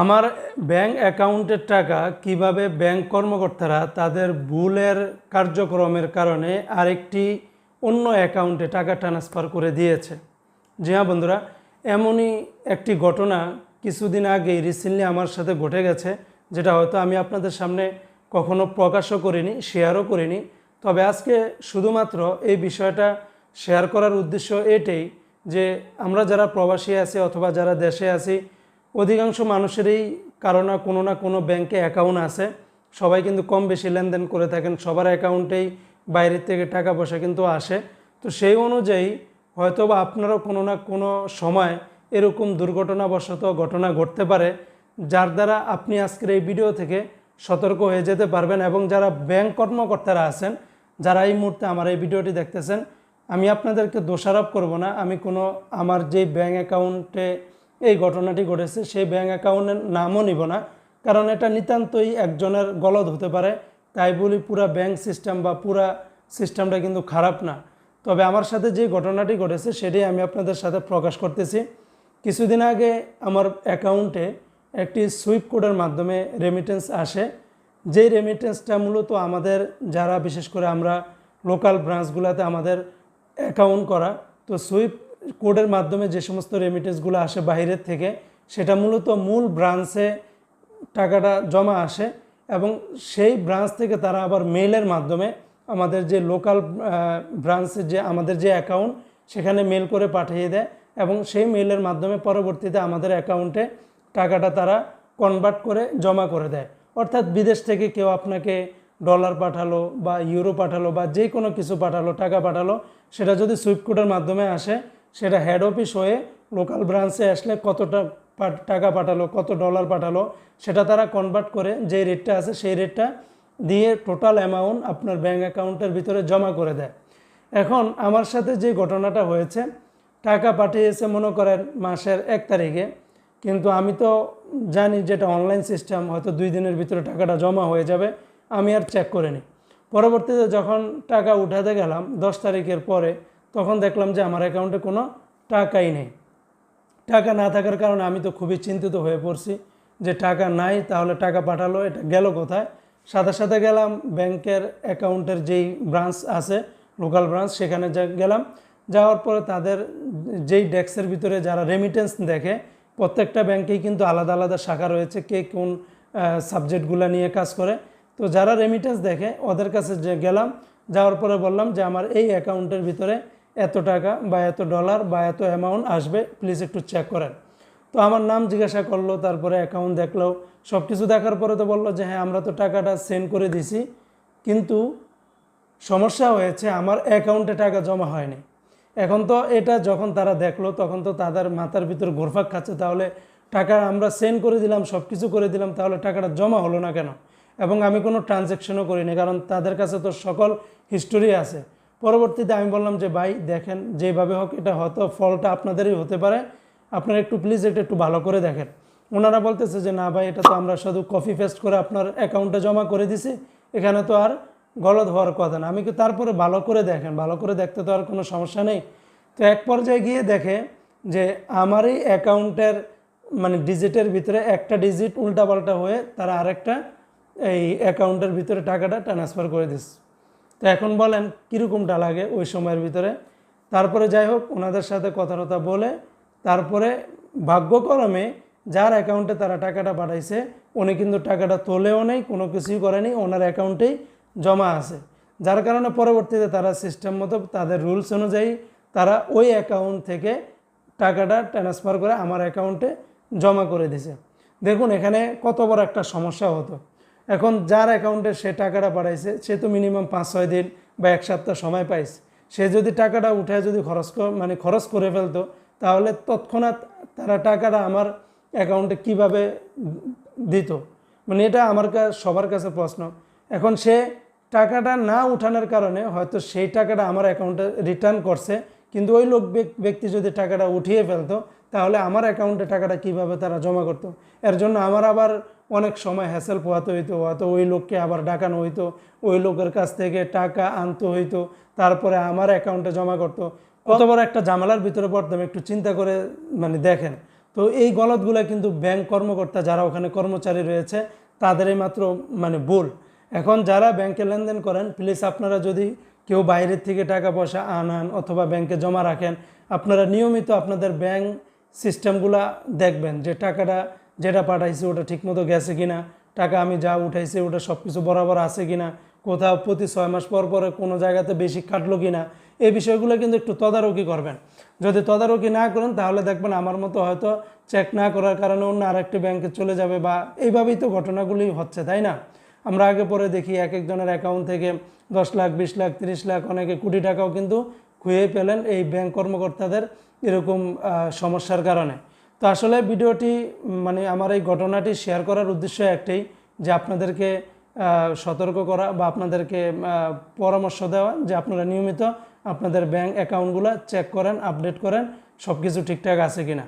আমার ব্যাংক অ্যাকাউন্টের টাকা কীভাবে ব্যাংক কর্মকর্তারা তাদের ভুলের কার্যক্রমের কারণে আরেকটি অন্য অ্যাকাউন্টে টাকা ট্রান্সফার করে দিয়েছে। জি হ্যাঁ বন্ধুরা, এমনই একটি ঘটনা কিছুদিন আগেই রিসেন্টলি আমার সাথে ঘটে গেছে, যেটা হয়তো আমি আপনাদের সামনে কখনো প্রকাশও করিনি শেয়ারও করিনি। তবে আজকে শুধুমাত্র এই বিষয়টা শেয়ার করার উদ্দেশ্য এটাই যে আমরা যারা প্রবাসী আছি অথবা যারা দেশে আছি অধিকাংশ মানুষেরই কারও না কোনো না কোনো ব্যাংকে অ্যাকাউন্ট আছে। সবাই কিন্তু কম বেশি লেনদেন করে থাকেন। সবার অ্যাকাউন্টেই বাইরের থেকে টাকা পয়সা কিন্তু আসে। তো সেই অনুযায়ী হয়তো বা আপনারও কোনো না কোনো সময় এরকম দুর্ঘটনাবশত ঘটনা ঘটতে পারে, যার দ্বারা আপনি আজকের এই ভিডিও থেকে সতর্ক হয়ে যেতে পারবেন এবং যারা ব্যাংক কর্মকর্তারা আছেন, যারা এই মুহূর্তে আমার এই ভিডিওটি দেখতেছেন, আমি আপনাদেরকে দোষারোপ করব না। আমি কোনো আমার যে ব্যাংক অ্যাকাউন্টে এই ঘটনাটি ঘটেছে, সেই ব্যাঙ্ক অ্যাকাউন্টের নামও নিব না। কারণ এটা নিতান্তই একজনের গলদ হতে পারে, তাই বলি পুরা ব্যাংক সিস্টেম বা পুরা সিস্টেমটা কিন্তু খারাপ না। তবে আমার সাথে যে ঘটনাটি ঘটেছে, সেটাই আমি আপনাদের সাথে প্রকাশ করতেছি। কিছুদিন আগে আমার অ্যাকাউন্টে একটি সুইপ কোডের মাধ্যমে রেমিটেন্স আসে। যেই রেমিটেন্সটা মূলত আমাদের যারা, বিশেষ করে আমরা লোকাল ব্রাঞ্চগুলোতে আমাদের অ্যাকাউন্ট করা, তো সুইপ কোডের মাধ্যমে যে সমস্ত রেমিটেন্সগুলো আসে বাইরের থেকে, সেটা মূলত মূল ব্রাঞ্চে টাকাটা জমা আসে এবং সেই ব্রাঞ্চ থেকে তারা আবার মেলের মাধ্যমে আমাদের যে লোকাল ব্রাঞ্চের যে আমাদের যে অ্যাকাউন্ট সেখানে মেল করে পাঠিয়ে দেয় এবং সেই মেইলের মাধ্যমে পরবর্তীতে আমাদের অ্যাকাউন্টে টাকাটা তারা কনভার্ট করে জমা করে দেয়। অর্থাৎ বিদেশ থেকে কেউ আপনাকে ডলার পাঠালো বা ইউরো পাঠালো বা যে কোনো কিছু পাঠালো, টাকা পাঠালো, সেটা যদি সুইফট কোডের মাধ্যমে আসে সেটা হেড অফিস হয়ে লোকাল ব্রাঞ্চে আসলে কতটা টাকা পাঠালো, কত ডলার পাঠালো, সেটা তারা কনভার্ট করে যে রেটটা আছে সেই রেটটা দিয়ে টোটাল অ্যামাউন্ট আপনার ব্যাঙ্ক অ্যাকাউন্টের ভিতরে জমা করে দেয়। এখন আমার সাথে যে ঘটনাটা হয়েছে, টাকা পাঠিয়েছে মনে করেন মাসের এক তারিখে, কিন্তু আমি তো জানি যেটা অনলাইন সিস্টেম হয়তো দুই দিনের ভিতরে টাকাটা জমা হয়ে যাবে, আমি আর চেক করে নিই পরবর্তীতে যখন টাকা উঠাতে গেলাম, দশ তারিখের পরে তখন দেখলাম যে আমার অ্যাকাউন্টে কোনো টাকাই নেই। টাকা না থাকার কারণে আমি তো খুবই চিন্তিত হয়ে পড়ছি যে টাকা নাই, তাহলে টাকা পাঠালো, এটা গেল কোথায়? সাথে সাথে গেলাম, ব্যাংকের অ্যাকাউন্টের যেই ব্রাঞ্চ আছে লোকাল ব্রাঞ্চ সেখানে গেলাম। যাওয়ার পরে তাদের যেই ডেস্কের ভিতরে যারা রেমিটেন্স দেখে, প্রত্যেকটা ব্যাংকেই কিন্তু আলাদা আলাদা শাখা রয়েছে, কে কোন সাবজেক্টগুলো নিয়ে কাজ করে। তো যারা রেমিটেন্স দেখে, ওদের কাছে গেলাম, যাওয়ার পরে বললাম যে আমার এই অ্যাকাউন্টের ভিতরে এত টাকা বা এত ডলার বা এত অ্যামাউন্ট আসবে প্লিজ একটু চেক করেন। তো আমার নাম জিজ্ঞাসা করল, তারপরে অ্যাকাউন্ট দেখল। সব কিছু দেখার পরে তো বলল যে হ্যাঁ আমরা তো টাকাটা সেন্ড করে দিছি। কিন্তু সমস্যা হয়েছে, আমার অ্যাকাউন্টে টাকা জমা হয়নি। এখন তো এটা যখন তারা দেখল, তখন তো তাদের মাথার ভিতর ঘোরফাক খাচ্ছে। তাহলে টাকা আমরা সেন্ড করে দিলাম সব কিছু করে দিলাম, তাহলে টাকাটা জমা হলো না কেন? এবং আমি কোনো ট্রানজ্যাকশনও করিনি, কারণ তাদের কাছে তো সকল হিস্টোরি আছে। পরবর্তীতে আমি বললাম যে, ভাই, দেখেন, যেভাবে হোক, এটা হয়তো ফলটা আপনাদেরই হতে পারে। আপনারা একটু প্লিজ এটা একটু ভালো করে দেখেন। ওনারা বলতেছে যে, না ভাই, এটা তো আমরা শুধু কপি পেস্ট করে আপনার অ্যাকাউন্টে জমা করে দিছি। এখানে তো আর গলত হওয়ার কথা না। আমি কি তারপরে ভালো করে দেখেন, ভালো করে দেখতে তো আর কোনো সমস্যা নেই। তো এক পর্যায়ে গিয়ে দেখে যে আমারই অ্যাকাউন্টের মানে ডিজিটের ভিতরে একটা ডিজিট উল্টাপাল্টা হয়ে তারা আরেকটা এই অ্যাকাউন্টের ভিতরে টাকাটা ট্রান্সফার করে দিস তো এখন বলেন, কীরকমটা লাগে ওই সময়ের ভিতরে? তারপরে যাই হোক, ওনাদের সাথে কথা টথা বলে, তারপরে ভাগ্যক্রমে যার অ্যাকাউন্টে তারা টাকাটা পাঠাইছে, উনি কিন্তু টাকাটা তোলেও নেই, কোনো কিছুই করেনি ওনার অ্যাকাউন্টেই জমা আছে। যার কারণে পরবর্তীতে তারা সিস্টেম মতো তাদের রুলস অনুযায়ী তারা ওই অ্যাকাউন্ট থেকে টাকাটা ট্রান্সফার করে আমার অ্যাকাউন্টে জমা করে দিছে। দেখুন, এখানে কত বড় একটা সমস্যা হতো। এখন যার অ্যাকাউন্টে সে টাকাটা পাঠাইছে সে তো মিনিমাম পাঁচ, ছয় দিন বা এক সপ্তাহ সময় পাইছে। সে যদি টাকাটা উঠায় যদি খরচ মানে খরচ করে ফেলতো, তাহলে তৎক্ষণাৎ তারা টাকাটা আমার অ্যাকাউন্টে কীভাবে দিত? মানে এটা আমার সবার কাছে প্রশ্ন। এখন সে টাকাটা না উঠানোর কারণে হয়তো সেই টাকাটা আমার অ্যাকাউন্টে রিটার্ন করছে, কিন্তু ওই লোক ব্যক্তি যদি টাকাটা উঠিয়ে ফেলতো, তাহলে আমার অ্যাকাউন্টে টাকাটা কীভাবে তারা জমা করতো? এর জন্য আমার আবার অনেক সময় হ্যাসেল পোহাতে হইতো, হয়তো ওই লোককে আবার ডাকানো হইতো, ওই লোকের কাছ থেকে টাকা আনতে হইতো, তারপরে আমার অ্যাকাউন্টে জমা করতো। কত বড় একটা জামালার ভিতরে পড়তাম, একটু চিন্তা করে মানে দেখেন। তো এই গলতগুলো কিন্তু ব্যাংক কর্মকর্তা যারা ওখানে কর্মচারী রয়েছে, তাদেরই মাত্র মানে ভুল। এখন যারা ব্যাংকে লেনদেন করেন প্লিজ আপনারা যদি কেউ বাইরের থেকে টাকা পয়সা আনান অথবা ব্যাংকে জমা রাখেন, আপনারা নিয়মিত আপনাদের ব্যাংক সিস্টেমগুলা দেখবেন যে টাকাটা যেটা পাঠাইছি ওটা ঠিকমতো গেছে কিনা, টাকা আমি যা উঠাইছি ওটা সব কিছু বরাবর আছে কিনা, কোথাও প্রতি ছয় মাস পর পরে কোনো জায়গাতে বেশি কাটলো কিনা, এই বিষয়গুলো কিন্তু একটু তদারকি করবেন। যদি তদারকি না করেন তাহলে দেখবেন আমার মতো হয়তো চেক না করার কারণে অন্য আরেকটি ব্যাংকে চলে যাবে বা এইভাবেই তো ঘটনাগুলি হচ্ছে, তাই না? আমরা আগে পরে দেখি এক একজনের অ্যাকাউন্ট থেকে দশ লাখ, বিশ লাখ, তিরিশ লাখ, অনেকে কোটি টাকাও কিন্তু খুঁয়ে পেলেন এই ব্যাংক কর্মকর্তাদের এরকম সমস্যার কারণে। তো আসলে ভিডিওটি মানে আমার এই ঘটনাটি শেয়ার করার উদ্দেশ্য একটাই যে আপনাদেরকে সতর্ক করা বা আপনাদেরকে পরামর্শ দেওয়া যে আপনারা নিয়মিত আপনাদের ব্যাঙ্ক অ্যাকাউন্টগুলো চেক করেন আপডেট করেন সব কিছু ঠিকঠাক আছে কিনা।